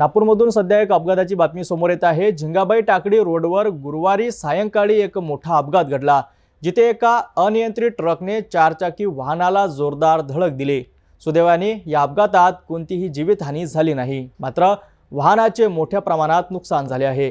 नागपूरमधून सध्या एक अपघाताची बातमी समोर येत आहे. झिंगाबाई टाकडी रोडवर गुरुवारी सायंकाळी एक मोठा अपघात घडला जिथे एका अनियंत्रित ट्रकने चारचाकी वाहनाला जोरदार धडक दिली. सुदैवाने या अपघातात कोणतीही जीवितहानी झाली नाही मात्र वाहनाचे मोठ्या प्रमाणात नुकसान झाले आहे.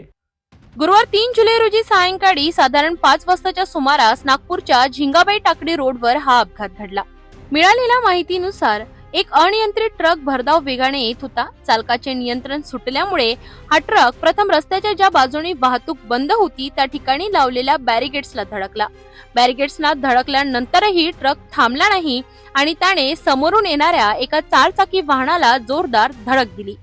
गुरुवार तीन जुलै रोजी सायंकाळी साधारण पाच वाजताच्या सुमारास नागपूरच्या झिंगाबाई टाकडी रोडवर हा अपघात घडला. मिळालेल्या माहितीनुसार एक अनियंत्रित ट्रक भरधाव वेगाने येत होता. चालकाचे नियंत्रण सुटल्यामुळे हा ट्रक प्रथम रस्त्याच्या ज्या बाजूने वाहतूक बंद होती त्या ठिकाणी लावलेल्या बॅरिगेट्सला धडकला. बॅरिगेट्सना धडकल्यानंतरही ट्रक थांबला नाही आणि त्याने समोरून येणाऱ्या एका चारचाकी वाहनाला जोरदार धडक दिली.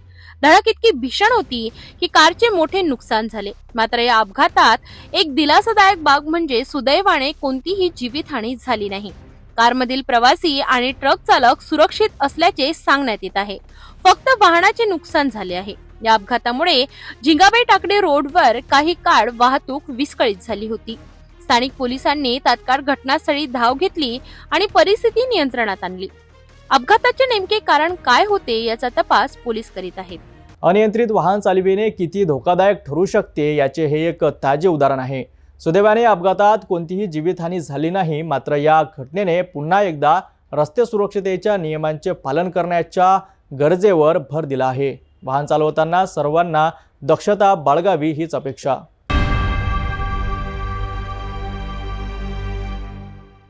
धडक इतकी भीषण होती की कारचे मोठे नुकसान झाले. मात्र या अपघातात एक दिलासादायक बाब म्हणजे सुदैवाने कोणतीही जीवितहानी झाली नाही. कारमधील प्रवासी आणि ट्रक चालक सुरक्षित असल्याचे सांगण्यात येत आहे. फक्त वाहनाचे नुकसान झाले आहे. या अपघातामुळे झिंगाबाई टाकडे रोडवर काही काळ वाहतूक विस्कळीत झाली होती. स्थानिक पोलिसांनी तात्काळ घटनास्थळी धाव घेतली आणि परिस्थिती नियंत्रणात आणली. अपघाताचे नेमके कारण काय होते याचा तपास पोलीस करीत आहेत. अनियंत्रित वाहन चालविणे किती धोकादायक ठरू शकते याचे हे एक ताजे उदाहरण आहे. सुदैवाने अपघातात कोणतीही जीवितहानी झाली नाही. मात्र या घटनेने पुन्हा एकदा रस्ते सुरक्षतेच्या नियमांचे पालन करण्याच्या गरजेवर भर दिला आहे. वाहन चालवताना सर्वांना दक्षता बाळगावी हीच अपेक्षा.